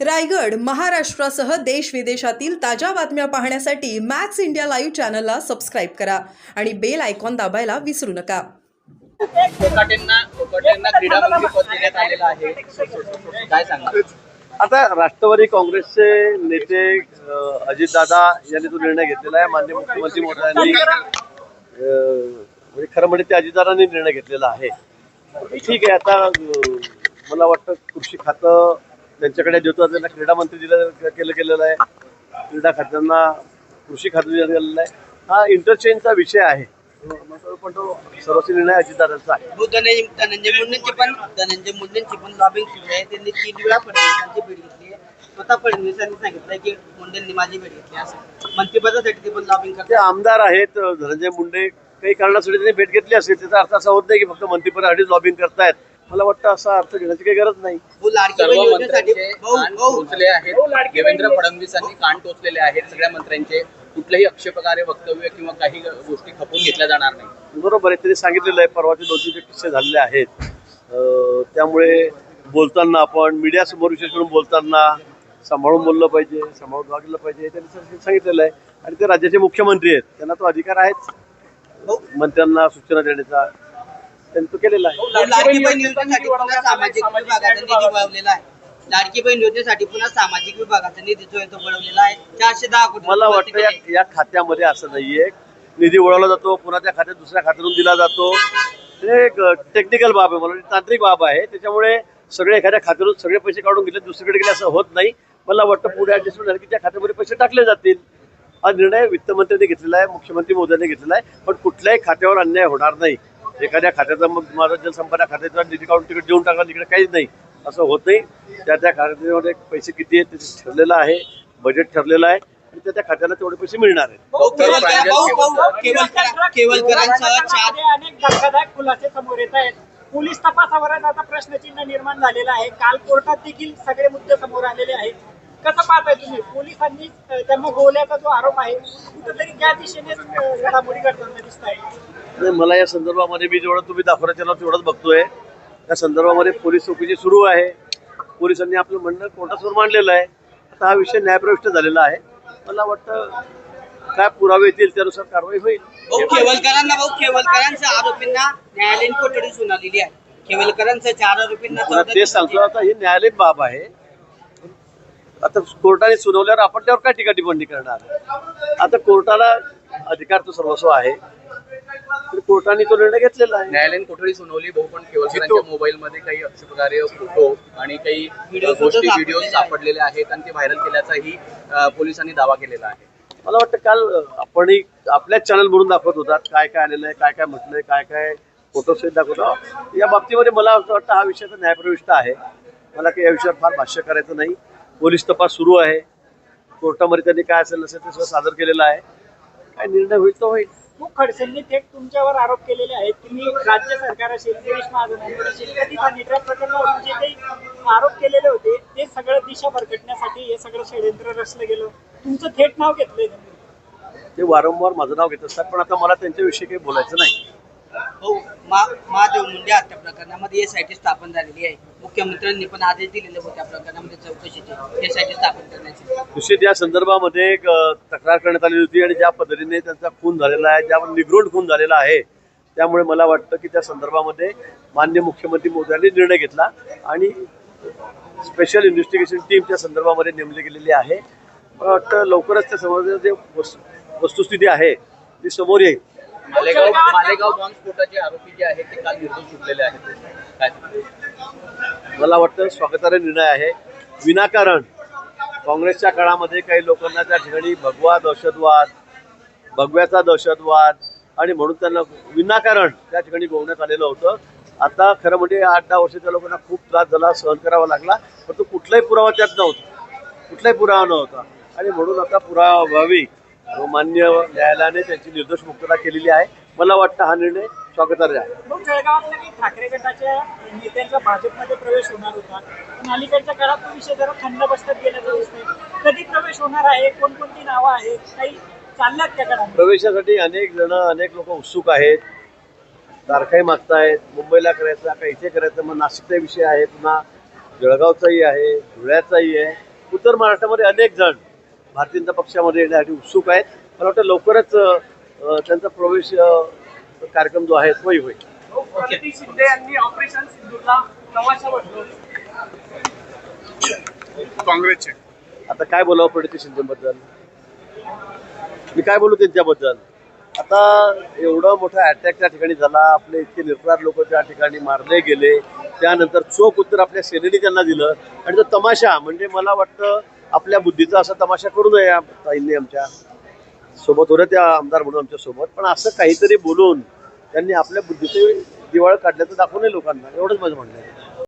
रायगड महाराष्ट्रासह देश विदेशातील ताज्या बातम्या पाहण्यासाठी मॅक्स इंडिया लाईव्ह चॅनलला सबस्क्राईब करा आणि बेल आयकॉन दाबायला विसरू नका. आता राष्ट्रवादी काँग्रेसचे नेते अजितदादा यांनी तो निर्णय घेतलेला आहे माननीय मुख्यमंत्री महोदयांनी म्हणजे खरं म्हणजे ते अजितदादांनी निर्णय घेतलेला आहे. ठीक आहे आता मला वाटतं कृषी खातं त्यांच्याकडे देतो त्यांना क्रीडा मंत्री दिलं केलं गेलेलं आहे. क्रीडा खात्यांना कृषी खातं दिलं गेलेलं आहे. हा इंटरचेंजचा विषय आहे. पण तो सर्वस्वी निर्णय अजितदादांचा आहे. धनंजय धनंजय मुंडेंची पण धनंजय मुंडेंची पण लॉबिंग सुरू आहे. त्यांनी तीन वेळा फडणवीसांची भेट घेतली स्वतः फडणवीसांनी सांगितलंय की मुंडेंनी माझी भेट घेतली असं. मंत्रिपदासाठी ते पण लॉबिंग ते करतात आमदार आहेत धनंजय मुंडे. काही कारणासाठी त्यांनी भेट घेतली असेल त्याचा अर्थ असा होत नाही की फक्त मंत्रिपदासाठी लॉबिंग करतायत. मला वाटतं असा अर्थ घेण्याची काही गरज नाही. सर्व मंत्र्यांचे कान टोचले आहेत. देवेंद्र फडणवीसांनी कान टोचलेले आहेत. सगळ्या मंत्र्यांचे कुठलेही आक्षेपकार्य वक्तव्य किंवा काही गोष्टी खपून घेतल्या जाणार नाही. बरोबर आहे त्यांनी सांगितलेलं आहे परवाचे दोन तीन किस्से झालेले आहेत. त्यामुळे बोलताना आपण मीडियासमोर विशेष करून बोलताना सांभाळून बोललं पाहिजे सांभाळून वागलं पाहिजे हे त्यांनी सांगितलेलं आहे. आणि ते राज्याचे मुख्यमंत्री आहेत त्यांना तो अधिकार आहेच. मंत्र्यांना सूचना देण्याचा त्यांनी तो केलेला आहे. लाडकी बहीण योजनेसाठी पुन्हा सामाजिक विभागाचा निधी वळवलेला आहे. लाडकी बहीण योजनेसाठी पुन्हा सामाजिक विभागाचा निधी जो आहे तो वळवलेला आहे. चारशे दहा कोटी मला वाटतं या. या खात्यामध्ये असं नाहीये. निधी वळवला जातो पुन्हा त्या खात्यात दुसऱ्या खात्यातून दिला जातो. हे एक टेक्निकल बाब आहे मला वाटतं तांत्रिक बाब आहे. त्याच्यामुळे सगळे एखाद्या खात्यातून सगळे पैसे काढून घेतले दुसरीकडे गेले असं होत नाही. मला वाटतं पुढे ऍडजस्टमेंट झाली की त्या खात्यामध्ये पैसे टाकले जातील. हा निर्णय वित्तमंत्र्यांनी घेतलेला आहे मुख्यमंत्री मोदयांनी घेतलेला आहे पण कुठल्याही खात्यावर अन्याय होणार नाही. एखाद्या खात्याचा मग माझा जलसंपदा खात्याचा निधी काढून तिकडे देऊन टाकला तिकडे काहीच नाही. असं होत नाही त्या त्या खात्यामध्ये पैसे किती आहेत ते ठरलेलं आहे बजेट ठरलेलं आहे आणि त्या त्या खात्याला तेवढे पैसे मिळणार आहेत. खुलासे समोर येत आहेत. पोलीस तपासावरच आता प्रश्नचिन्ह निर्माण झालेलं आहे. काल कोर्टात देखील सगळे मुद्दे समोर आलेले आहेत. कसं पाहताय तुम्ही? पोलिसांनी त्यांना गोवल्याचा जो आरोप आहे कुठेतरी त्या दिशेने घडामोडी घडताना दिसत आहे मला या संदर्भामध्ये मी जेवढं तुम्ही दाखवण्यात चॅनल तेवढंच बघतोय. त्या संदर्भामध्ये पोलीस चौकशी सुरू आहे. पोलिसांनी आपलं म्हणणं कोर्टासमोर मांडलेलं आहे. आता हा विषय न्यायप्रविष्ट झालेला आहे. मला वाटतं काय पुरावे येतील त्यानुसार कारवाई होईल. भाऊ केवलकरांना भाऊ केवलकरांच्या आरोपींना न्यायालयीन कोठडी सुनावलेली आहे. केवलकरांच्या चार आरोपींना तेच सांगतो आता ही न्यायालयीन बाब आहे. आता कोर्टाने सुनावल्यावर आपण त्यावर काय टीका टिप्पणी करणार? आता कोर्टाला अधिकार तो सर्वस्व आहे. तर कोर्टाने तो निर्णय घेतलेला आहे. न्यायालयीन कोठडी सुनावली भाऊ पण केवलकरांच्या मोबाईल मध्ये काही आक्षेपकार्य फोटो आणि काही गोष्टी व्हिडिओ सापडलेले आहेत. सापडलेले आहेत आणि ते व्हायरल केल्याचाही पोलिसांनी दावा केलेला आहे. मला वाटतं काल आपण आपल्याच चॅनल म्हणून दाखवत होतात काय काय आलेलं आहे काय काय म्हटलंय काय काय फोटोसहित दाखवतो. या बाबतीमध्ये मला असं वाटतं हा विषय तर न्यायप्रविष्ट आहे. मला काही या विषयावर फार भाष्य करायचं नाही. पोलीस तपास सुरू आहे. कोर्टामध्ये त्यांनी काय असेल नसेल ते सादर केलेलं आहे. काय निर्णय होईल तो होईल. खूप खडसेंनी थेट तुमच्यावर आरोप केलेले आहेत तुम्ही राज्य सरकार असेल गिरीश महाजनांवर असेल प्रकरणावरून जे काही आरोप केलेले होते ते सगळं दिशा भरकटण्यासाठी हे सगळं षडयंत्र रचलं गेलं. तुमचं थेट नाव घेतलंय त्यांनी. ते वारंवार माझं नाव घेत असतात पण आता मला त्यांच्याविषयी काही बोलायचं नाही. भाऊ मा- महादेव मुंडे हत्या प्रकरणामध्ये एस आय टी स्थापन झालेली आहे. मुख्यमंत्र्यांनी पण आदेश दिलेले होते प्रकरणामध्ये चौकशीचे. एस आय टी स्थापन करण्याचे. निश्चित या संदर्भामध्ये एक अ, तक्रार करण्यात आली होती आणि ज्या पद्धतीने त्यांचा खून झालेला आहे ज्या निगृढ खून झालेला आहे त्यामुळे मला वाटतं की त्या संदर्भामध्ये मान्य मुख्यमंत्री मोदयांनी निर्णय घेतला आणि स्पेशल इन्व्हेस्टिगेशन टीम त्या संदर्भामध्ये नेमली गेलेली आहे. मला वाटतं लवकरच त्या संबंधात जे वस्तु- वस्तुस्थिती आहे ती समोर येईल. मालेगाव मालेगाव बॉम्ब स्फोटाचे आरोपी जे आहेत ते काल निर्दोष सुटलेले आहेत. काय? मला वाटतं स्वागतार्ह निर्णय आहे. विनाकारण काँग्रेसच्या काळामध्ये काही लोकांना त्या ठिकाणी भगवा दहशतवाद भगव्याचा दहशतवाद आणि म्हणून त्यांना विनाकारण त्या ठिकाणी गोवण्यात आलेलं होतं. आता खरं म्हणजे आठ दहा वर्ष त्या लोकांना खूप त्रास झाला सहन करावा लागला पण तो कुठलाही पुरावा त्यात नव्हता. कुठलाही पुरावा नव्हता. आणि म्हणून आता पुरावा व्हावी मान्य न्यायालयाने त्यांची निर्दोष मुक्तता केलेली आहे. मला वाटतं हा निर्णय स्वागतार्ह आहे. मग जळगावातल्या काही ठाकरे गटाच्या नेत्यांचा भाजपमध्ये प्रवेश होणार होता. पण अलीकडच्या काळात तो विषय जरा थंड बसतात गेल्याचं दिसतंय. कधी प्रवेश होणार आहे? कोणकोणती नावं आहेत? काही चालल्यात प्रवेशासाठी अनेक जण अनेक लोक उत्सुक आहेत. तारखाही मागतायत. मुंबईला करायचा का इथे करायचं? मग नाशिकचा विषय आहे पुन्हा जळगावचाही आहे धुळ्याचाही आहे. उत्तर महाराष्ट्रामध्ये अनेक जण भारतीय जनता पक्षामध्ये येण्यासाठी उत्सुक आहेत. मला वाटतं लवकरच त्यांचा प्रवेश कार्यक्रम जो आहे तोही होईल. बसवला काँग्रेसचे. आता काय बोलावं प्रणिती शिंदेबद्दल? मी काय बोलू त्यांच्याबद्दल? आता एवढा मोठा अटॅक त्या ठिकाणी झाला. आपले इतके निर्प्रार लोक त्या ठिकाणी मारले गेले. त्यानंतर चोख उत्तर आपल्या सेनेने त्यांना दिलं. आणि तो तमाशा म्हणजे मला वाटतं आपल्या बुद्धीचा असा तमाशा करू नये ताईंनी आमच्यासोबत होत्या त्या आमदार म्हणून आमच्यासोबत. पण असं काहीतरी बोलून त्यांनी आपल्या बुद्धीचे दिवाळ काढल्याचं दाखवू नये लोकांना. एवढंच माझं म्हणणं आहे.